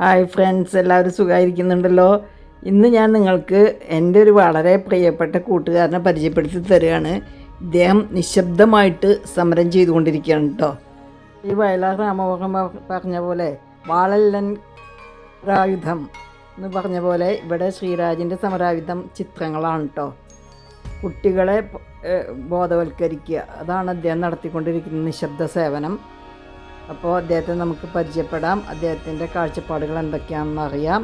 Hi friends എല്ലാവരും സുഖമായിരിക്കുന്നുണ്ടല്ലോ ഇന്ന് ഞാൻ നിങ്ങൾക്ക് എന്റെ ഒരു വളരെ പ്രിയപ്പെട്ട കൂട്ടുകാരനെ പരിചയപ്പെടുത്തി തരികയാണ്. ഇദ്ദേഹം നിശബ്ദമായിട്ട് സമരം ചെയ്തുകൊണ്ടിരിക്കുകയാണ് കേട്ടോ ഈ വയലാർ പ- പറഞ്ഞ പോലെ വാളല്ലൻ ആയുധം എന്ന് പറഞ്ഞ പോലെ ഇവിടെ ശ്രീരാജിന്റെ സമരായുധം ചിത്രങ്ങളാണ് കേട്ടോ കുട്ടികളെ ബോധവൽക്കരിക്കുക. അതാണ് അദ്ദേഹം നടത്തിക്കൊണ്ടിരിക്കുന്ന നിശബ്ദ സേവനം. അപ്പോൾ അദ്ദേഹത്തെ നമുക്ക് പരിചയപ്പെടാം. അദ്ദേഹത്തിന്റെ കാഴ്ചപ്പാടുകൾ എന്തൊക്കെയാണെന്ന് അറിയാം.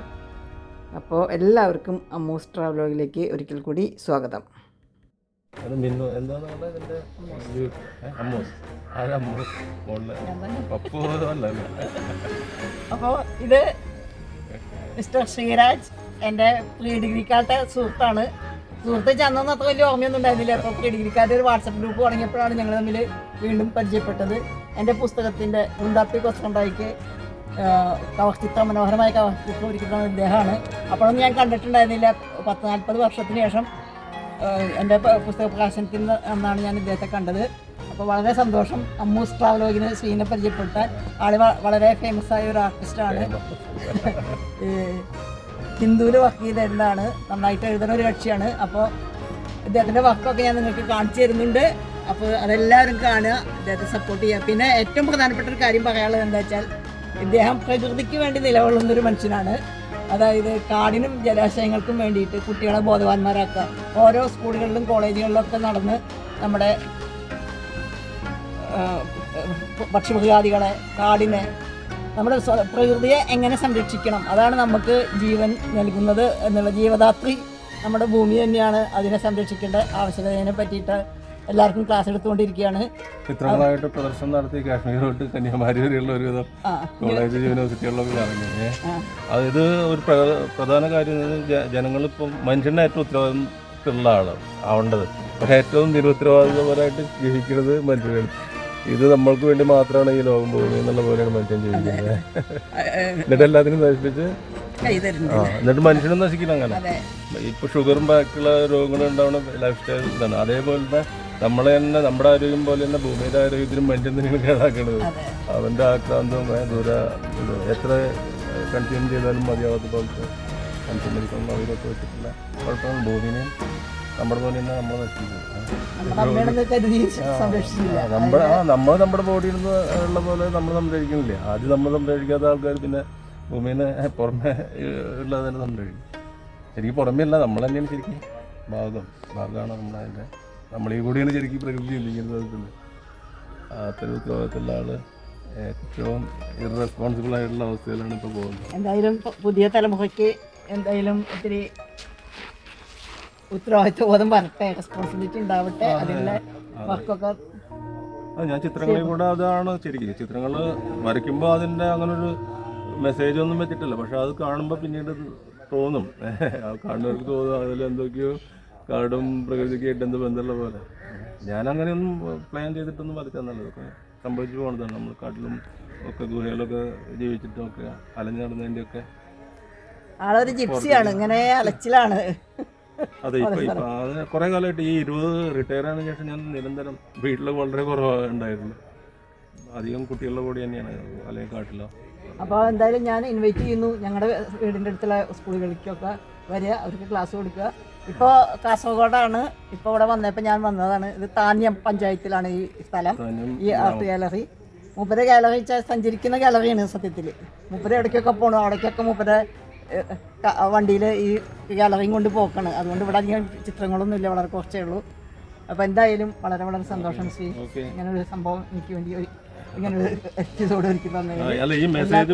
അപ്പോൾ എല്ലാവർക്കും അമ്മൂസ് ട്രാവലോഗിലേക്ക് ഒരിക്കൽ കൂടി സ്വാഗതം. അത് മിന്നു എന്താണ് അവിടെ ഇതിന്റെ ഇത്? ഏ? അമ്മൂസ് അമ്മൂസ് പപ്പു അല്ല അല്ല? അപ്പോൾ ഇത് മിസ്റ്റർ ശ്രീരാജ് എന്റെ പ്രീ ഡിഗ്രിക്കാരുടെ സുഹൃത്താണ്. സുഹൃത്ത് ചെന്നൊന്നും അത്ര വലിയ ഓർമ്മയൊന്നും ഉണ്ടായിരുന്നില്ല. അപ്പോൾ ഡിഗ്രിക്കാരുടെ ഒരു വാട്സപ്പ് ഗ്രൂപ്പ് തുടങ്ങിയപ്പോഴാണ് ഞങ്ങൾ തമ്മിൽ വീണ്ടും പരിചയപ്പെട്ടത്. എന്റെ പുസ്തകത്തിന്റെ മുണ്ടാപ്പി കൊസ്തുണ്ടായിക്ക് കവർ ചിത്രം മനോഹരമായ കവർച്ചിത്രം ചിത്രം ഒരുക്കുന്ന ഇദ്ദേഹമാണ്. അപ്പോഴൊന്നും ഞാൻ കണ്ടിട്ടുണ്ടായിരുന്നില്ല. പത്ത് നാൽപ്പത് വർഷത്തിന് ശേഷം എന്റെ പുസ്തക പ്രകാശനത്തിൽ നിന്നാണ് ഞാൻ ഇദ്ദേഹത്തെ കണ്ടത്. അപ്പോൾ വളരെ സന്തോഷം അമ്മൂസ് ട്രാവലോഗിന് ശ്രീനെ പരിചയപ്പെടുത്താൻ. ആൾ വളരെ ഫേമസ് ആയ ഒരു ആർട്ടിസ്റ്റാണ് ഹിന്ദുവിൽ വർക്ക് ചെയ്തിരുന്നതാണ് നന്നായിട്ട് എഴുതുന്ന ഒരു കക്ഷിയാണ്. അപ്പോൾ ഇദ്ദേഹത്തിന്റെ വർക്കൊക്കെ ഞാൻ നിങ്ങൾക്ക് കാണിച്ചു തരുന്നുണ്ട്. അപ്പോൾ അതെല്ലാവരും കാണുക ഇദ്ദേഹത്തെ സപ്പോർട്ട് ചെയ്യുക. പിന്നെ ഏറ്റവും പ്രധാനപ്പെട്ട ഒരു കാര്യം പറയാനുള്ളത് എന്താ വെച്ചാൽ ഇദ്ദേഹം പ്രകൃതിക്ക് വേണ്ടി നിലകൊള്ളുന്ന ഒരു മനുഷ്യനാണ്. അതായത് കാടിനും ജലാശയങ്ങൾക്കും വേണ്ടിയിട്ട് കുട്ടികളെ ബോധവാന്മാരാക്കുക. ഓരോ സ്കൂളുകളിലും കോളേജുകളിലും ഒക്കെ നടന്ന് നമ്മുടെ പക്ഷിമൃഗാദികളെ കാടിനെ നമ്മുടെ പ്രകൃതിയെ എങ്ങനെ സംരക്ഷിക്കണം? അതാണ് നമുക്ക് ജീവൻ നൽകുന്നത് എന്നുള്ള ജീവദാത്രി നമ്മുടെ ഭൂമി തന്നെയാണ് അതിനെ സംരക്ഷിക്കേണ്ട ആവശ്യകതയെ പറ്റിയിട്ട് എല്ലാവർക്കും ക്ലാസ് എടുത്തുകൊണ്ടിരിക്കുകയാണ്. ചിത്രങ്ങളായിട്ട് പ്രദർശനം നടത്തി കാശ്മീർ തൊട്ട് കന്യാകുമാരി വരെയുള്ള ഒരുവിധം ആ കോളേജ് യൂണിവേഴ്സിറ്റികളിലൊക്കെ ഇറങ്ങി. അത് ഇത് ഒരു പ്രധാന കാര്യം ജനങ്ങളിപ്പം മനുഷ്യന്റെ ഏറ്റവും ഉത്തരവാദിത്തമുള്ള ആളാണ് ആവേണ്ടത്. പക്ഷേ ഏറ്റവും നിരുത്തരവാദിതപരമായിട്ട് ജീവിക്കുന്നത് മനുഷ്യരാണ്. ഇത് നമ്മൾക്ക് വേണ്ടി മാത്രമാണ് ഈ ലോകം പോകുന്നത് എന്നുള്ള പോലെയാണ് മനുഷ്യൻ ജീവിക്കുന്നത്. എന്നിട്ട് എല്ലാത്തിനും നശിപ്പിച്ച്? ആ എന്നിട്ട് മനുഷ്യനും നശിക്കണം അങ്ങനെ. ഇപ്പൊ ഷുഗറും ബാക്കിയുള്ള രോഗങ്ങളും ഉണ്ടാവുന്ന ലൈഫ് സ്റ്റൈൽ ഇതാണ്. അതേപോലെ തന്നെ നമ്മളെ തന്നെ നമ്മുടെ ആരോഗ്യം പോലെ തന്നെ ഭൂമിയുടെ ആരോഗ്യത്തിനും മനുഷ്യൻ തന്നെയാണ് കേടാക്കുന്നത് അവന്റെ ആക്രാന്തവും ദൂര എത്ര കൺസ്യൂം ചെയ്താലും മതിയാവാത്ത പോലത്തെ കൺസ്യൂം കഴിക്കുന്ന അവരൊക്കെ വെച്ചിട്ടുള്ള കുഴപ്പമാണ് ഭൂമിനെയും നമ്മുടെ പോലെ തന്നെ നമ്മൾ നമ്മുടെ നമ്മൾ നമ്മുടെ ബോഡിയിൽ നിന്ന് ഉള്ള പോലെ നമ്മൾ സംരക്ഷിക്കുന്നില്ലേ. ആദ്യം നമ്മൾ സംരക്ഷിക്കാത്ത ആൾക്കാർ പിന്നെ ഭൂമിനെ പുറമെ ഉള്ളത് തന്നെ സംരക്ഷിക്കും. ശരിക്കും പുറമേ അല്ല നമ്മൾ തന്നെയാണ് ശരിക്കും ഭാഗം. ഭാഗമാണ് നമ്മളതിന്റെ നമ്മളീ കൂടിയാണ് ശരിക്കും പ്രകൃതി ചിന്തിക്കുന്നത് അത്തരം ഉത്തരവാദിത്തമുള്ള ആൾ ഏറ്റവും ഇറസ്പോൺസിബിൾ ആയിട്ടുള്ള അവസ്ഥയിലാണ് ഇപ്പോൾ പോകുന്നത്. എന്തായാലും പുതിയ തലമുറയ്ക്ക് എന്തായാലും ഒത്തിരി ഉത്തരവാദിത്വ ബോധം വരട്ടെ റെസ്പോൺസിബിലിറ്റി ഉണ്ടാവട്ടെ അതിനുള്ള വർക്കൊക്കെ ഞാൻ ചിത്രങ്ങളിൽ കൂടെ അതാണ് ശരിക്കും. ചിത്രങ്ങൾ വരയ്ക്കുമ്പോൾ അതിന്റെ അങ്ങനെ ഒരു മെസ്സേജ് ഒന്നും വെച്ചിട്ടില്ല. പക്ഷെ അത് കാണുമ്പോൾ പിന്നീട് തോന്നും. കാണുന്നവർക്ക് തോന്നും അതിൽ എന്തൊക്കെയോ കാടും പ്രകൃതിക്കായിട്ട് എന്ത് ബന്ധമുള്ള പോലെ. ഞാൻ അങ്ങനെയൊന്നും പ്ലാൻ ചെയ്തിട്ടൊന്നും വരച്ചെന്നല്ല ഇതൊക്കെ സംഭവിച്ചു പോകുന്നതാണ് നമ്മൾ കാട്ടിലും ഒക്കെ ഗുഹയിലൊക്കെ ജീവിച്ചിട്ടും ഒക്കെ അലഞ്ഞു നടന്നതിന്റെയൊക്കെ ആളൊരു ജിപ്സിയാണ് ഇങ്ങനെ അലച്ചിലാണ്. അതെ ഇപ്പൊ ഇപ്പൊ അത്. കുറെ കാലമായിട്ട് ഈ ഇരുപത് റിട്ടയർ ആയതിനു ശേഷം ഞാൻ നിരന്തരം വീട്ടിൽ വളരെ കുറവ് ഉണ്ടായിരുന്നു അധികം കുട്ടികളുടെ കൂടെ തന്നെയാണ് അല്ലെങ്കിൽ കാട്ടിലോ. അപ്പോൾ എന്തായാലും ഞാൻ ഇൻവൈറ്റ് ചെയ്യുന്നു. ഞങ്ങളുടെ വീടിന്റെ അടുത്തുള്ള സ്കൂളുകളിലേക്കൊക്കെ വരിക അവർക്ക് ക്ലാസ് കൊടുക്കുക. ഇപ്പോൾ കാസർഗോഡാണ് ഇപ്പോൾ ഇവിടെ വന്നപ്പോൾ ഞാൻ വന്നതാണ്. ഇത് താന്യം പഞ്ചായത്തിലാണ് ഈ സ്ഥലം. ഈ ആർട്ട് ഗാലറി മൂപ്പര ഗാലറി വെച്ചാൽ സഞ്ചരിക്കുന്ന ഗാലറിയാണ് സത്യത്തിൽ മൂപ്പര ഇടയ്ക്കൊക്കെ പോകണം അവിടേക്കൊക്കെ മൂപ്പര വണ്ടിയിൽ ഈ ഗാലറിയും കൊണ്ട് പോക്കാണ്. അതുകൊണ്ട് ഇവിടെ അധികം ചിത്രങ്ങളൊന്നും ഇല്ല വളരെ കുറച്ചേ ഉള്ളൂ. അപ്പോൾ എന്തായാലും വളരെ വളരെ സന്തോഷം ശ്രീ. ഇങ്ങനെ ഒരു സംഭവം എനിക്ക് വേണ്ടി ഇങ്ങനെ ഒരു എപ്പിസോഡ് എനിക്ക് അല്ല ഈ മെസ്സേജ്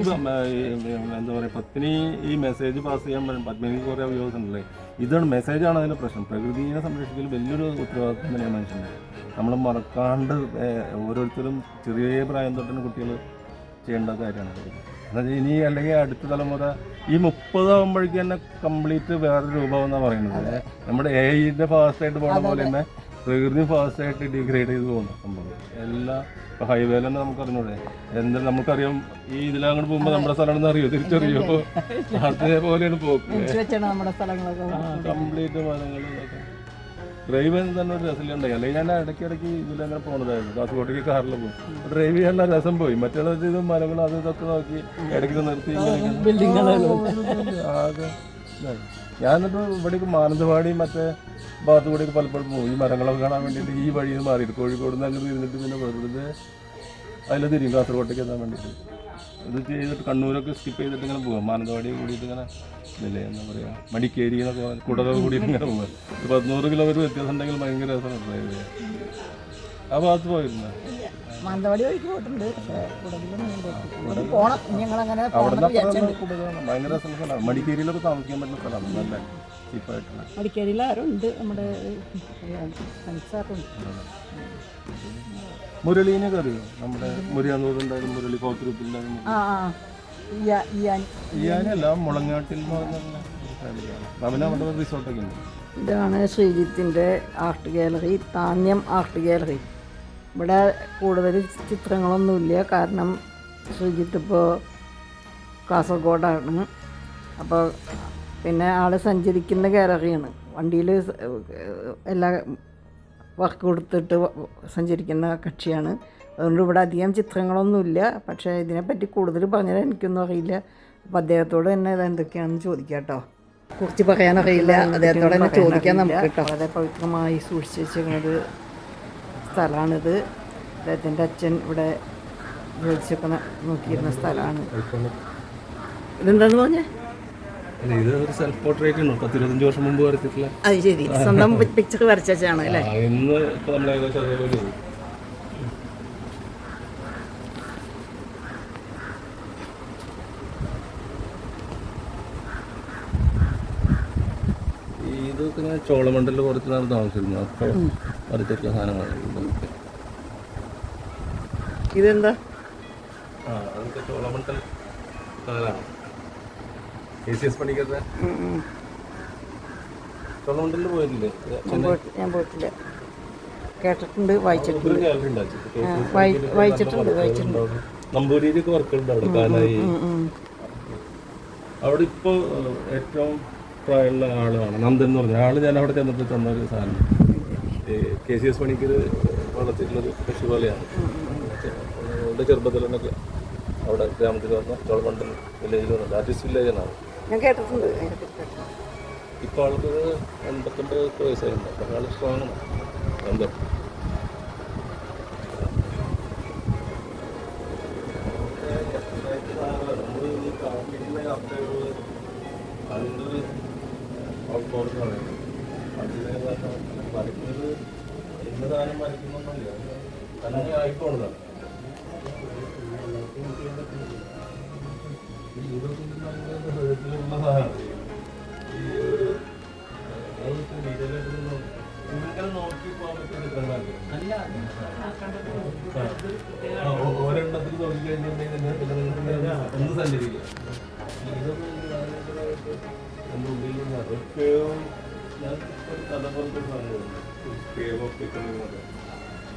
എന്താ പറയാ പത്നി ഈ മെസ്സേജ് പാസ് ചെയ്യാൻ പറ്റും പത്മിനിക്ക് കുറെ വ്യൂസ് ഉണ്ടല്ലേ? ഇതാണ് മെസ്സേജാണ് അതിന്റെ പ്രശ്നം. പ്രകൃതിയെ സംരക്ഷിക്കൽ വലിയൊരു ഉത്തരവാദിത്വം തന്നെയാണ് മനുഷ്യന്റെ നമ്മൾ മറക്കാണ്ട് ഓരോരുത്തരും ചെറിയ പ്രായം തൊട്ടാണ് കുട്ടികൾ ചെയ്യേണ്ട കാര്യമാണ്. എന്നുവെച്ചാൽ ഇനി അല്ലെങ്കിൽ അടുത്ത തലമുറ ഈ മുപ്പതാകുമ്പോഴേക്കും തന്നെ കംപ്ലീറ്റ് വേറെ രൂപം എന്നാ പറയുന്നത് നമ്മുടെ എ ഐന്റെ ഫാസ്റ്റായിട്ട് പോകുന്ന പോലെ തന്നെ പ്രകൃതി ഫാസ്റ്റായിട്ട് ഡിഗ്രേഡ് ചെയ്ത് പോകുന്നു സംഭവം. എല്ലാ ഇപ്പൊ ഹൈവേയിൽ തന്നെ നമുക്ക് അറിഞ്ഞൂടെ എന്താ നമുക്കറിയാം ഈ ഇതിലങ്ങോട്ട് പോകുമ്പോൾ നമ്മുടെ സ്ഥലമാണെന്ന് അറിയോ? തിരിച്ചറിയോ? അതേപോലെയാണ് പോക്ക്. സ്ഥലങ്ങളൊക്കെ കംപ്ലീറ്റ് മരങ്ങൾ ഡ്രൈവ് ചെയ്യുന്നത് തന്നെ ഒരു രസം ഉണ്ടായി അല്ലെങ്കിൽ ഞാൻ ഇടയ്ക്ക് ഇടയ്ക്ക് ഇതിലങ്ങനെ പോകുന്നതായിരുന്നു കാസർഗോട്ടേക്ക് കാറിൽ പോകും ഡ്രൈവ് ചെയ്യാനുള്ള രസം പോയി. മറ്റുള്ള ഇത് മരങ്ങളും അത് ഇതൊക്കെ നോക്കി ഇടയ്ക്ക് നിർത്തി ആകെ. ഞാൻ എന്നിട്ട് ഇവിടേക്ക് മാനന്തവാടി മറ്റേ ഭാഗത്ത് കൂടെയൊക്കെ പലപ്പോഴും പോകും ഈ മരങ്ങളൊക്കെ കാണാൻ വേണ്ടിയിട്ട് ഈ വഴിയിൽ നിന്ന് മാറിയിട്ട് കോഴിക്കോട് നിന്ന് അങ്ങനെ ഇരുന്നിട്ട് പിന്നെ വെറുതെ അതിൽ തിരിയും. കാസർഗോട്ടേക്ക് എത്താൻ വേണ്ടിയിട്ട്. ഇത് ചെയ്തിട്ട് കണ്ണൂരൊക്കെ സ്കിപ്പ് ചെയ്തിട്ട് ഇങ്ങനെ പോകാം മാനന്തവാടി കൂടിയിട്ട് ഇങ്ങനെ ഇതില്ലേ എന്താ പറയുക മടിക്കേരി എന്നൊക്കെ കൂടിയിട്ട് ഇങ്ങനെ പോകാം പതിനൂറ് കിലോമീറ്റർ വ്യത്യാസം ഉണ്ടെങ്കിൽ ഭയങ്കര രസമാണ് ഡ്രൈവ് ചെയ്യാൻ. ആ ഭാഗത്ത് പോയിരുന്നു മാനന്തവാടി വഴിക്ക് പോയിട്ടുണ്ട് പക്ഷേ കുടകിലൊന്നും പോണം. ഇനി ഞങ്ങളങ്ങനെ അവിടെ പോകണം നിന്ന് കൂടുതലാണ് ഭയങ്കര സ്ഥലമാണ്. മടിക്കേരിയിലൊക്കെ താമസിക്കാൻ പറ്റുന്ന സ്ഥലമാണ്. നല്ല ചീപ്പായിട്ടുള്ള. മടിക്കേരിയിൽ ആരുണ്ട്? നമ്മുടെ മുരളീനെ അറിയോ നമ്മുടെ മുരിയാന്നൂരുണ്ടായിരുന്നു മുരളി കോത്തുരുപ്പിലുണ്ടായിരുന്നു ഇയാനല്ല മുളങ്ങാട്ടിൽ എന്ന് പറഞ്ഞ ഫാമിലിയാണ്. റിസോർട്ടൊക്കെ ഉണ്ട്. ഇതാണ് ശ്രീജിത്തിന്റെ art gallery Thanyam art gallery ഇവിടെ കൂടുതൽ ചിത്രങ്ങളൊന്നുമില്ല. കാരണം ശ്രീജിത്ത് ഇപ്പോൾ കാസർഗോഡാണ്. അപ്പോൾ പിന്നെ ആൾ സഞ്ചരിക്കുന്ന ഗാലറിയാണ്. വണ്ടിയിൽ എല്ലാ വർക്ക് കൊടുത്തിട്ട് സഞ്ചരിക്കുന്ന കക്ഷിയാണ്. അതുകൊണ്ട് ഇവിടെ അധികം ചിത്രങ്ങളൊന്നുമില്ല. പക്ഷേ ഇതിനെപ്പറ്റി കൂടുതൽ പറഞ്ഞാൽ എനിക്കൊന്നും അറിയില്ല. അപ്പോൾ അദ്ദേഹത്തോട് തന്നെ ഇതെന്തൊക്കെയാണെന്ന് ചോദിക്കാം കേട്ടോ. കുറിച്ച് പറയാനറിയില്ല. അദ്ദേഹത്തോട് തന്നെ ചോദിക്കാൻ നമുക്ക് കേട്ടോ. വളരെ പവിത്രമായി സൂക്ഷിച്ച് വെച്ചിരിക്കുന്നത് സ്ഥലമാണിത്. അദ്ദേഹത്തിന്റെ അച്ഛൻ ഇവിടെ ജോലിച്ചൊക്കെ നോക്കിയിരുന്ന സ്ഥലമാണ്. ഇതെന്താന്ന് പറഞ്ഞേ? ഇത് ഒരു സെൽഫ് പോർട്രേറ്റ് പത്തിരുപത്തഞ്ച് വർഷം മുമ്പ് വരച്ചിട്ടുള്ള അത് ശരി. സ്വന്തം പിക്ചർ വരച്ചാണ് അല്ലേ? ആ, ഇന്ന് ഇപ്പൊ നമ്മൾ ഏകദേശം അതേപോലെ ഈ ഇതൊക്കെ ഞാൻ ചോളമണ്ടലിൽ കുറച്ച് നാൾ താമസിച്ചിരുന്നു. അപ്പോൾ വരച്ചിട്ടുള്ള സാധനങ്ങളാണ് ഇതൊക്കെ. ഇതെന്താ ആ അതൊക്കെ ചോളമണ്ടൽ കഥകളാണ് എ സി എസ് പണിക്കത്തെ ഉം, ഉം. ചോളമണ്ടലിൽ പോയിട്ടില്ലേ? ഞാൻ പോയിട്ട് ഞാൻ പോയിട്ടില്ല. കേട്ടിട്ടുണ്ട് വായിച്ചിട്ടുണ്ട്. വായിച്ചിട്ടുണ്ട് വായിച്ചിട്ടുണ്ട്. നമ്പൂരിയിലൊക്കെ വർക്കുണ്ട് അവിടെ കാലായി. അവിടെ ഇപ്പോൾ ഏറ്റവും പ്രായമുള്ള ആളാണ് നന്ദൻ എന്ന് പറഞ്ഞ. ആൾ ഞാൻ അവിടെ ചെന്നപ്പോൾ തന്ന ഒരു സാധനം. കെ സി എസ് പണിക്ക് വളർത്തിയിട്ടുള്ളത് പശു പോലെയാണ്. എന്റെ ചെറുപ്പത്തിൽ എന്നൊക്കെ അവിടെ ഗ്രാമത്തിൽ വന്ന ചോളമണ്ഡൽ വില്ലേജിൽ വന്നത് ആർട്ടിസ്റ്റ് വില്ലേജാണ് ഞാൻ കേട്ടിട്ടുണ്ട് അതിനെപ്പറ്റി കേട്ടിട്ടുണ്ട്. ഇപ്പോൾ ആൾക്ക് എൺപത്തൊമ്പത് വയസ്സായിട്ടുണ്ട്. അപ്പം ആൾ സ്ട്രോങ് നന്ദൻ അതിന്റെ ഔട്ട്ഡോർസാണ് അതിലെ വരയ്ക്കുന്നത് എന്നതാനും വരയ്ക്കുന്നൊന്നുമില്ല തന്നെ ആയിക്കോണതാണ്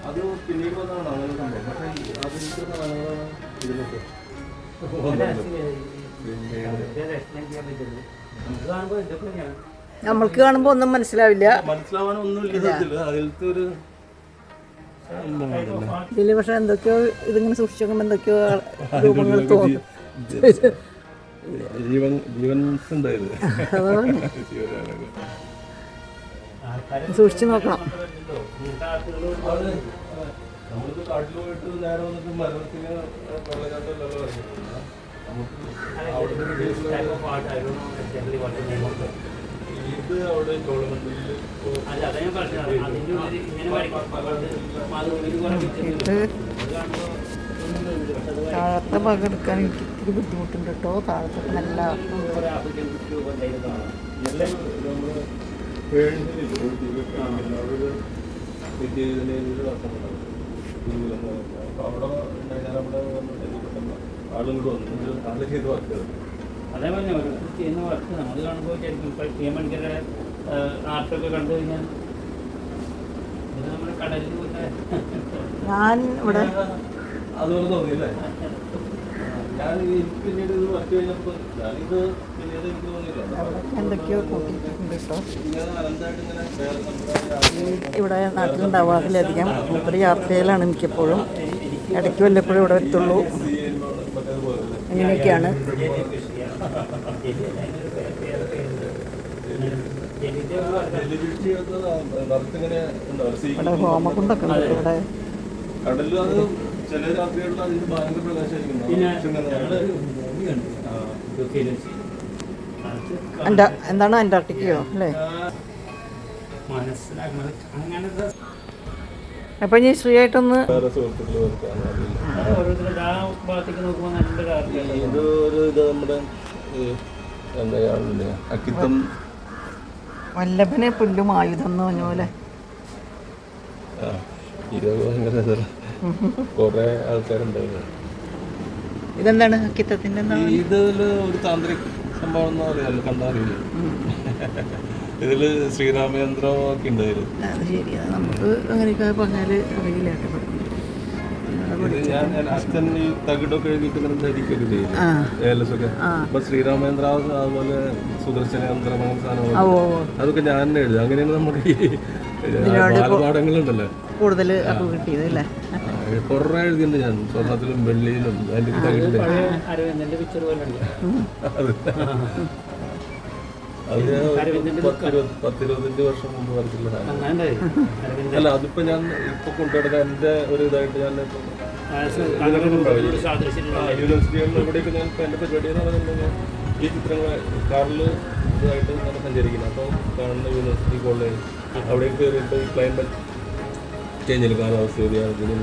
അത് പിന്നീട് വന്നതാണ് അങ്ങനെ സംഭവം. പക്ഷേ സാധനങ്ങളാണ് ഇതിലൊക്കെ നമ്മൾക്ക് കാണുമ്പോ ഒന്നും മനസ്സിലാവില്ല. ഇതിൽ പക്ഷെ എന്തൊക്കെയോ ഇതിങ്ങനെ സൂക്ഷിച്ചു എന്തൊക്കെയോ രൂപങ്ങൾ തോന്നും. ജീവൻ ജീവൻസ് ഉണ്ടായത്. സൂക്ഷിച്ചു നോക്കണം. കാട്ടിൽ പോയിട്ട് നേരെ വന്നിട്ട് മരത്തിന് വെള്ളച്ചാട്ടമല്ലല്ലോ ഇത് അവിടെ താഴത്തെ ഭാഗം എടുക്കാൻ എനിക്ക് ഇത്തിരി ബുദ്ധിമുട്ടുണ്ട് കേട്ടോ. താഴത്തൊക്കെ നല്ല ചെയ്ത് വർക്കുകൾ അതേപോലെ ഓരോരുത്തർ ചെയ്യുന്ന വർക്ക് നമ്മൾ കാണുമ്പോൾ ശരിക്കും ഇപ്പോൾ ടി എം മണിക്കരുടെ ആർട്ടൊക്കെ കണ്ടു കഴിഞ്ഞാൽ ഞാൻ ഇവിടെ അതുപോലെ തോന്നിയില്ലേ? എന്തൊക്കെയോ കൂട്ടിയിട്ടുണ്ട് കേട്ടോ. ഇവിടെ നാട്ടിലുണ്ടാവാറിലധികം മൂപ്പര് യാത്രയിലാണ് മിക്കപ്പോഴും. ഇടയ്ക്ക് വല്ലപ്പോഴും ഇവിടെ എത്തുള്ളൂ അങ്ങനെയൊക്കെയാണ് ഇവിടെ ഹോമകുണ്ടൊക്കെ ഉണ്ട് ഇവിടെ. ചില രാത്രികളിൽ അതിന് ഭയങ്കര പിന്നെ പ്രകാശമായിരിക്കും എന്താണ് അന്റാർട്ടിക്കയോ അല്ലേ? അപ്പൊ ഞാൻ ഇനി ശ്രീ ആയിട്ടൊന്ന് ഇത് ഒരു ഇത് നമ്മുടെ ഈ എന്താ അക്കിത്തം. വല്ലഭനെ പുല്ലും ആയുധം എന്ന് പറഞ്ഞ പോലെ. കുറേ ആൾക്കാരുണ്ടായിരുന്നു. ഇതെന്താണ്? കിത്തത്തിന്റെ ഇതിൽ ഒരു താന്ത്രിക് സംഭവം എന്ന് അറിയാമല്ലോ കണ്ടറിയില്ല ഇതിൽ ശ്രീരാമചന്ദ്രം ഒക്കെ ഉണ്ടായിരുന്നു. അത് ശരി. അത് നമുക്ക് അങ്ങനെയൊക്കെ പറഞ്ഞാൽ അറിയില്ല കേട്ടോ. ഇത് ഞാൻ ഞാൻ അച്ഛൻ ഈ തകിടൊക്കെ എഴുതിയിട്ട് ഇങ്ങനെ ധരിക്കൊക്കെ ചെയ്യും. ആ. ഏലസൊക്കെ. അപ്പൊ ശ്രീരാമചന്ദ്ര അതുപോലെ സുദർശന അങ്ങനെ സാധനങ്ങൾ ഓ അതൊക്കെ ഞാൻ എഴുതി. അങ്ങനെയാണ് നമ്മുടെ ഈ ബാലപാഠങ്ങളുണ്ടല്ലോ? കൂടുതൽ അപ്പോൾ കിട്ടിയത് അല്ലേ? കുറേ എഴുതിയിട്ടുണ്ട് ഞാൻ. സ്വർണത്തിലും വെള്ളിയിലും അതിന്റെ തകിടിലും പഴയ അരവിന്ദന്റെ പിക്ചർ പോലെ ഉണ്ട് അത് അത് ഞാൻ ഒരു പത്തിരുപത്തഞ്ച് വർഷം മുമ്പ് വരച്ചിട്ടുള്ളതാണ് അല്ല അതിപ്പോ ഞാൻ ഇപ്പൊ കൊണ്ടുനടക്കാൻ എന്റെ ഒരു ഇതായിട്ട് ഞാൻ യൂണിവേഴ്സിറ്റികളിൽ എവിടെയൊക്കെ ഞാൻ ഇപ്പൊ എന്റെ പരിപാടി എന്ന് പറയുന്നത് ഈ ചിത്രങ്ങൾ കാറിൽ ഇതായിട്ട് ഞാൻ സഞ്ചരിക്കുന്നത്. അപ്പോൾ കാണുന്ന യൂണിവേഴ്സിറ്റി കോളേജ് അവിടെയൊക്കെ കയറിയിട്ട് ഈ ക്ലൈമറ്റ് ചേഞ്ചിൽ കാലാവസ്ഥ വ്യതിയാനത്തിനും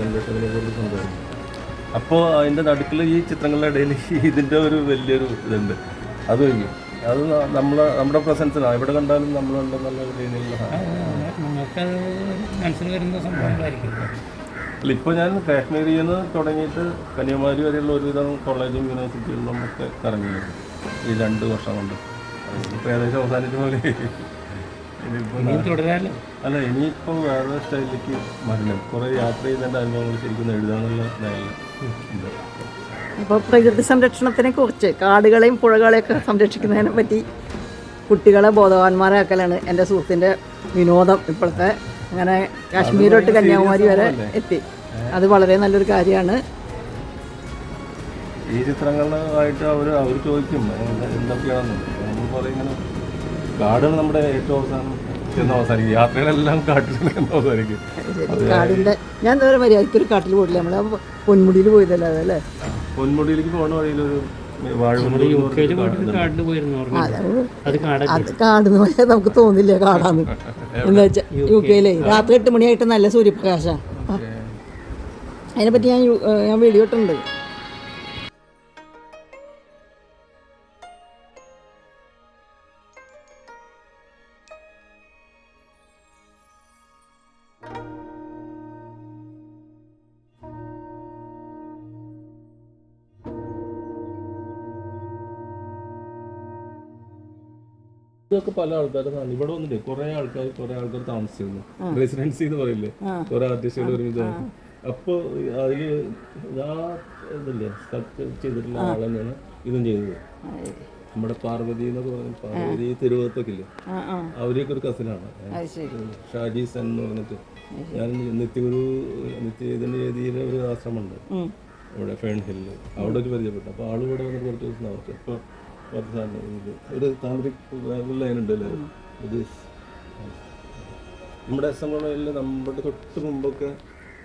സംരക്ഷണത്തിനെ കുറിച്ച് അപ്പോൾ അതിന്റെ നടുക്കിൽ ഈ ചിത്രങ്ങളുടെ ഇടയിൽ ഇതിന്റെ ഒരു വലിയൊരു ഇതുണ്ട്. അത് കഴിഞ്ഞു. അത് നമ്മളെ നമ്മുടെ പ്രസൻസിലാണ് എവിടെ കണ്ടാലും നമ്മളുണ്ടെന്നുള്ള രീതിയിലുള്ള സാധനം. നിങ്ങൾക്ക് മനസ്സിൽ വരുന്ന സംഭവങ്ങളായിരിക്കും അല്ല ഇപ്പോൾ ഞാൻ കാശ്മീരിൽ നിന്ന് തുടങ്ങിയിട്ട് കന്യാകുമാരി വരെയുള്ള ഒരുവിധം കോളേജും യൂണിവേഴ്സിറ്റികളിലും ഒക്കെ കറങ്ങിയിരുന്നു. ഈ രണ്ട് വർഷം കൊണ്ട്. ഇപ്പോൾ ഏകദേശം അവസാനിച്ച പോലെ. അല്ല ഇനിയിപ്പോൾ വേറെ സ്റ്റൈലിലേക്ക് മരണം കുറേ യാത്ര ചെയ്തതിന്റെ അനുഭവങ്ങൾ ശരിക്കും എഴുതാനുള്ള ഇത്. അപ്പോൾ പ്രകൃതി സംരക്ഷണത്തിനെ കുറിച്ച് കാടുകളെയും പുഴകളെയൊക്കെ സംരക്ഷിക്കുന്നതിനെ പറ്റി കുട്ടികളെ ബോധവാന്മാരാക്കലാണ് എന്റെ സുഹൃത്തിന്റെ വിനോദം ഇപ്പോഴത്തെ. അങ്ങനെ കാശ്മീർ തൊട്ട് കന്യാകുമാരി വരെ എത്തി. അത് വളരെ നല്ലൊരു കാര്യമാണ്. ഈ ചിത്രങ്ങളായിട്ട് അവർ അവർ ചോദിക്കും എന്താ- എന്തൊക്കെയാണെന്ന്? നമ്മൾ പറയും ഇങ്ങനെ കാടാണ് നമ്മുടെ ഏറ്റവും അവസാനം ചെന്ന് അവസാനിക്കും. യാത്രകളെല്ലാം കാട്ടിൽ ചെന്ന് അവസാനിക്കും. ശരി കാടിന്റെ ഞാൻ ഇതുവരെ മര്യാദയ്ക്ക് ഒരു കാട്ടിൽ പോയില്ല നമ്മൾ പൊന്മുടിയിൽ പോയതല്ലേ അല്ലേ? പൊന്മുടിയിലേക്ക് പോണ വഴിയിലൊരു അത് കാടെന്ന് പറയാൻ നമുക്ക് തോന്നില്ല കാടാന്ന്. എന്താ വെച്ചാൽ യു കെയിലേ രാത്രി എട്ട് മണിയായിട്ട് നല്ല സൂര്യപ്രകാശം. അതിനെപ്പറ്റി ഞാൻ ഞാൻ വീഡിയോ ഇട്ടുണ്ട് ഇതൊക്കെ പല ആൾക്കാരും ഇവിടെ വന്നിട്ട് കുറെ ആൾക്കാർ കുറെ ആൾക്കാർ താമസിച്ചിരുന്നു. റെസിഡൻസി എന്ന് പറയില്ലേ? കുറെ ആർട്ടിസ്റ്റുകൾ ഒരുമിച്ച്. അപ്പൊ അതിൽ ആ ഇതില്ലേ സ്ഥലത്ത് ചെയ്തിട്ടുള്ള ആൾ തന്നെയാണ് ഇതും ചെയ്തത്. നമ്മുടെ പാർവതി എന്നൊക്കെ പറഞ്ഞ പാർവതി തിരുവനന്തപുരത്തൊക്കെ ഇല്ലേ അവരെയൊക്കെ ഒരു കസിനാണ് ഷാജി സൻ എന്ന് പറഞ്ഞിട്ട്. ഞാൻ നിത്യഗുരു നിത്യചൈതന്യ രീതിയിലെ ഒരു ആശ്രമമുണ്ട്. ഇവിടെ ഫേൺ ഹില്ല് അവിടെ ഒരു പരിചയപ്പെട്ടു. അപ്പോൾ ആൾ ഇവിടെ വന്നിട്ട് കുറച്ച് ദിവസം അവർക്ക് അപ്പോൾ ഇത് ഒരു താന്ത്രിക് ലൈൻ ഉണ്ടല്ലോ? ഇത് നമ്മുടെ എസ് എം കോളേജിൽ നമ്മുടെ തൊട്ട് മുമ്പൊക്കെ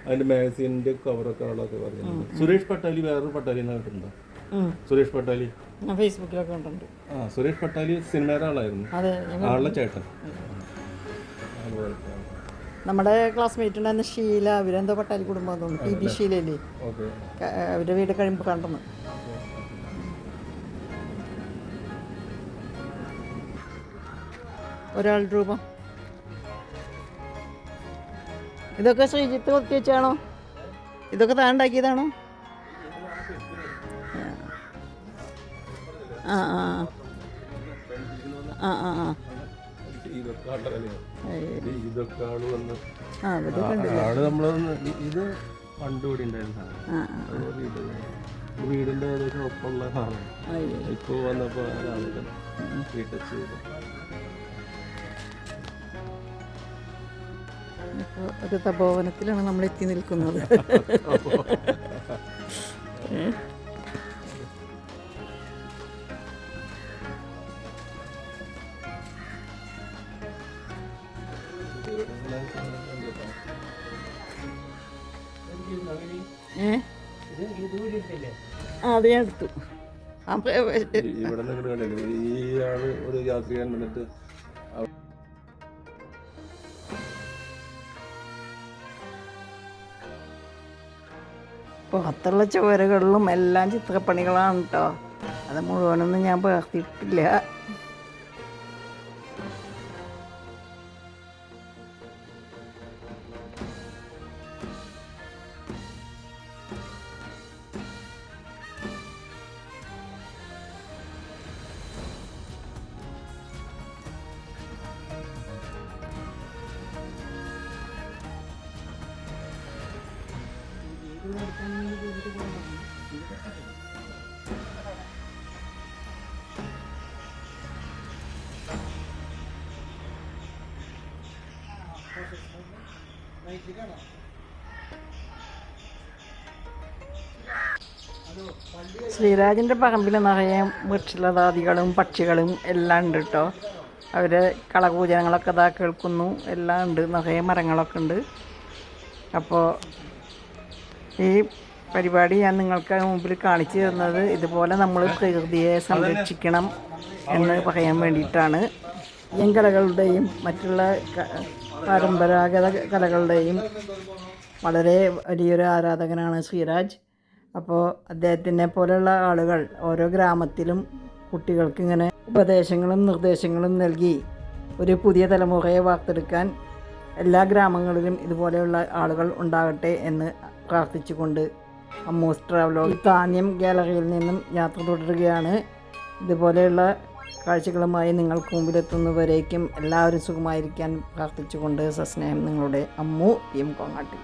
അതിന്റെ മാഗസീനിന്റെ കവറൊക്കെ ആളൊക്കെ പറഞ്ഞിട്ടുണ്ട് സുരേഷ് പട്ടാലി വേറൊരു പട്ടാലി എന്ന് കേട്ടിട്ടുണ്ടോ സുരേഷ് പട്ടാലി? ഫേസ്ബുക്കിലൊക്കെ കണ്ടിട്ടുണ്ട്. ആ സുരേഷ് പട്ടാലി സിനിമയുടെ ആളായിരുന്നു. ആളുടെ ചേട്ടൻ. നമ്മുടെ ക്ലാസ്മേറ്റ് ഉണ്ടായിരുന്ന ഷീല അവരെന്തോ പട്ടാലി കുടുംബം തോന്നുന്നു. പി. ബി ഷീലല്ലേ അവരുടെ വീട് കഴിയുമ്പോൾ കണ്ടെന്ന് ഒരാളുടെ രൂപം. ഇതൊക്കെ ശ്രീജിത്ത് കൊത്തി വെച്ചാണോ? ഇതൊക്കെ താൻ ഉണ്ടാക്കിയതാണോ? ആ ആ ആൾ നമ്മളൊന്ന് ഇത് പണ്ട് ഉണ്ടായിരുന്ന വീടിന്റെ ഏകദേശം ഒപ്പമുള്ള സാധനം. ഇപ്പൊ വന്നപ്പോൾ രാവിലെ റീടച്ച് ചെയ്തു ഒരു തപോവനത്തിലാണ് നമ്മൾ എത്തി നിൽക്കുന്നത്. അതെ ഞാൻ എടുത്തു. ഈ ആൾ ഒരു യാത്രികൻ വന്നിട്ട് പുറത്തുള്ള ചുവരുകളിലും എല്ലാം ചിത്രപ്പണികളാണ് കേട്ടോ അത് മുഴുവനൊന്നും ഞാൻ പകർത്തിയിട്ടില്ല ശ്രീരാജിന്റെ പറമ്പിൽ നിറയെ വൃക്ഷലതാദികളും പക്ഷികളും എല്ലാം ഉണ്ട് കേട്ടോ അവർ കളകൂജനങ്ങളൊക്കെ ഇതാ കേൾക്കുന്നു. എല്ലാം ഉണ്ട്. നിറയെ മരങ്ങളൊക്കെ ഉണ്ട്. അപ്പോൾ ഈ പരിപാടി ഞാൻ നിങ്ങൾക്ക് മുമ്പിൽ കാണിച്ചു തരുന്നത് ഇതുപോലെ നമ്മൾ പ്രകൃതിയെ സംരക്ഷിക്കണം എന്ന് പറയാൻ വേണ്ടിയിട്ടാണ്. ഈ കലകളുടെയും മറ്റുള്ള പരമ്പരാഗത കലകളുടെയും വളരെ വലിയൊരു ആരാധകനാണ് ശ്രീരാജ്. അപ്പോൾ അദ്ദേഹത്തിനെ പോലെയുള്ള ആളുകൾ ഓരോ ഗ്രാമത്തിലും കുട്ടികൾക്ക് ഇങ്ങനെ ഉപദേശങ്ങളും നിർദ്ദേശങ്ങളും നൽകി ഒരു പുതിയ തലമുറയെ വാർത്തെടുക്കാൻ എല്ലാ ഗ്രാമങ്ങളിലും ഇതുപോലെയുള്ള ആളുകൾ ഉണ്ടാകട്ടെ എന്ന് പ്രാർത്ഥിച്ചുകൊണ്ട് അമ്മൂസ് ട്രാവലോ താന്യം ഗാലറിയിൽ നിന്നും യാത്ര തുടരുകയാണ്. ഇതുപോലെയുള്ള കാഴ്ചകളുമായി നിങ്ങൾക്ക് മുമ്പിലെത്തുന്നവരേക്കും എല്ലാവരും സുഖമായിരിക്കാൻ പ്രാർത്ഥിച്ചുകൊണ്ട് സസ്നേഹം നിങ്ങളുടെ അമ്മു എം കോങ്ങാട്ടി.